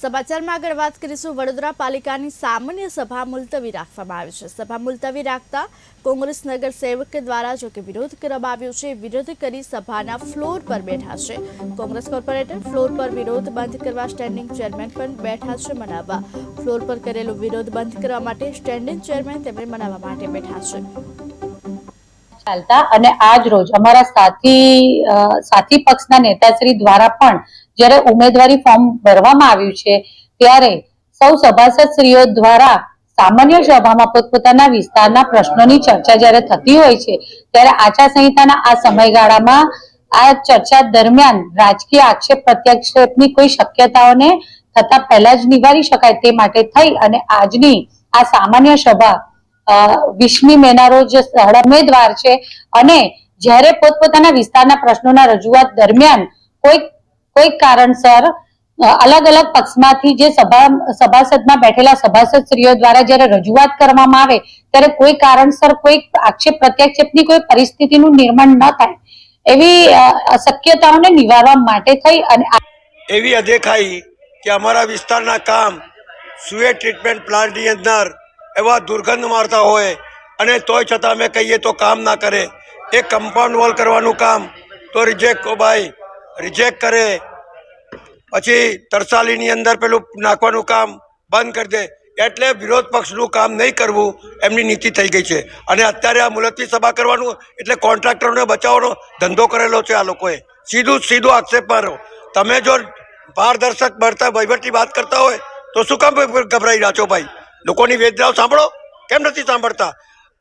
સમાચારમાં આગળ વાત કરીશું. વડોદરા પાલિકાની સામાન્ય સભા મુલતવી રાખવામાં આવી છે. સભા મુલતવી રાખતા કોંગ્રેસ નગર સેવક દ્વારા જો કે વિરોધ કરવામાં આવ્યો છે. વિરોધ કરી સભાના ફ્લોર પર બેઠા છે. કોંગ્રેસ કોર્પોરેટર ફ્લોર પર વિરોધ બંધ કરવા સ્ટેન્ડિંગ ચેરમેન પણ બેઠા છે મનાવવા. ફ્લોર પર કરેલો વિરોધ બંધ કરવા માટે સ્ટેન્ડિંગ ચેરમેન તેમને મનાવવા માટે બેઠા છે. ચાલતા અને આજ રોજ અમારા સાથી સાથી પક્ષના નેતાશ્રી દ્વારા પણ જ્યારે ઉમેદવારી ફોર્મ ભરવામાં આવ્યું છે, ત્યારે સૌ સભાસદશ્રીઓ દ્વારા સામાન્ય સભામાં પોતપોતાના વિસ્તારના પ્રશ્નોની ચર્ચા જ્યારે થતી હોય છે, ત્યારે આચારસંહિતાના આ સમયગાળામાં આ ચર્ચા દરમિયાન રાજકીય આક્ષેપ પ્રત્યાક્ષેપની કોઈ શક્યતાઓને થતા પહેલા જ નિવારી શકાય તે માટે થઈ અને આજની આ સામાન્ય સભા વીસમી મેના રોજ ઉમેદવાર છે અને જ્યારે પોતપોતાના વિસ્તારના પ્રશ્નોના રજૂઆત દરમિયાન કોઈ કોઈ કારણસર અલગ અલગ પક્ષમાંથી જે સભા, સભાસદમાં બેઠેલા સભાસદશ્રીઓ દ્વારા જ્યારે રજૂઆત કરવામાં આવે, ત્યારે કોઈ કારણસર કોઈ આક્ષેપ, પ્રત્યાક્ષેપની કોઈ પરિસ્થિતિનું નિર્માણ ન થાય, એવી શક્યતાઓને નિવારવા માટે થઈ અને એવી અદેખાઈ કે અમારા વિસ્તારના કામ, સુએ ટ્રીટમેન્ટ પ્લાન્ટની અંદર એવા દુર્ગંધ મારતા હોય અને તોય છતાં અમે કહીએ તો કામ ના કરે. એ કમ્પાઉન્ડ વોલ કરવાનું કામ તો રિજેક્ટ ભાઈ રિજેક્ટ કરે. પછી તરસાલીની અંદર પેલું નાખવાનું કામ બંધ કરી દે. એટલે વિરોધ પક્ષનું કામ નહીં કરવું એમની નીતિ થઈ ગઈ છે. અને અત્યારે આ મુલતવી સભા કરવાનું એટલે કોન્ટ્રાક્ટરોને બચાવવાનો ધંધો કરેલો છે આ લોકોએ. સીધું સીધું આક્ષેપ મારો. તમે જો પારદર્શક બળતા વહીવટની વાત કરતા હોય તો શું કામ ગભરાઈ રહ્યા છો ભાઈ? લોકોની વેદનાઓ સાંભળો? કેમ નથી સાંભળતા?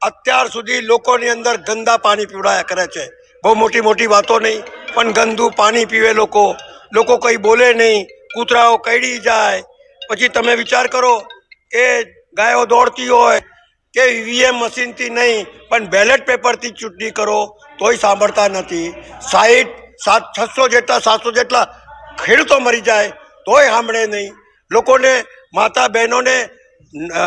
અત્યાર સુધી લોકોની અંદર ગંદા પાણી પીવડાયા કરે છે. બહુ મોટી મોટી વાતો નહીં, પણ ગંદુ પાણી પીવે લોકો. લોકો કંઈ બોલે નહીં, કૂતરાઓ કઈડી જાય. પછી તમે વિચાર કરો, એ ગાયો દોડતી હોય કે ઈવીએમ મશીનથી નહીં, પણ બેલેટ પેપરથી ચૂંટણી કરો, તોય સાંભળતા નથી. સાઠ સાત, છસો જેટલા, સાતસો જેટલા ખેડૂતો મરી જાય, તોય સાંભળે નહીં. લોકોને, માતા બહેનોને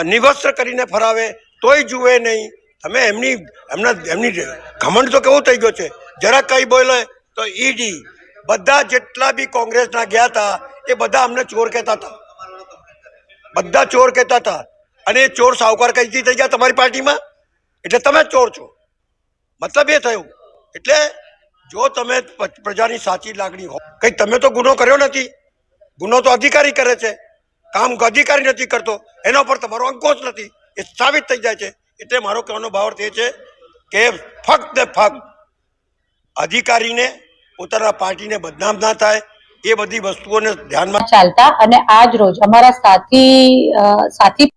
નિવસ્ત્ર કરીને ફરાવે, તોય જુએ નહીં. તમે એમની, એમના, એમની ઘમંડ તો કેવું થઈ ગયો છે? જરા કંઈ બોલે તો ઈડી. બધા જેટલા બી કોંગ્રેસના ગયા હતા એ બધા અમને ચોર કહેતા હતા બધા ચોર કહેતા હતા અને એ ચોર સાવકાર કઈથી થઈ ગયા તમારી પાર્ટીમાં? એટલે તમે ચોર છો. મતલબ એ થયું. એટલે જો તમે પ્રજાની સાચી લાગણી હો, કંઈ તમે તો ગુનો કર્યો નથી. ગુનો તો અધિકારી કરે છે. કામ અધિકારી નથી કરતો. એના પર તમારો અંકોશ નથી. એ સાબિત થઈ જાય છે. એટલે મારો કહેવાનો ભાવ અર્થ એ છે કે ફક્ત ફક્ત અધિકારીને, પોતાના પાર્ટીને બદનામ ના થાય. એ બધી વસ્તુઓને ધ્યાનમાં ચાલતા અને આજ રોજ અમારા સાથી સાથી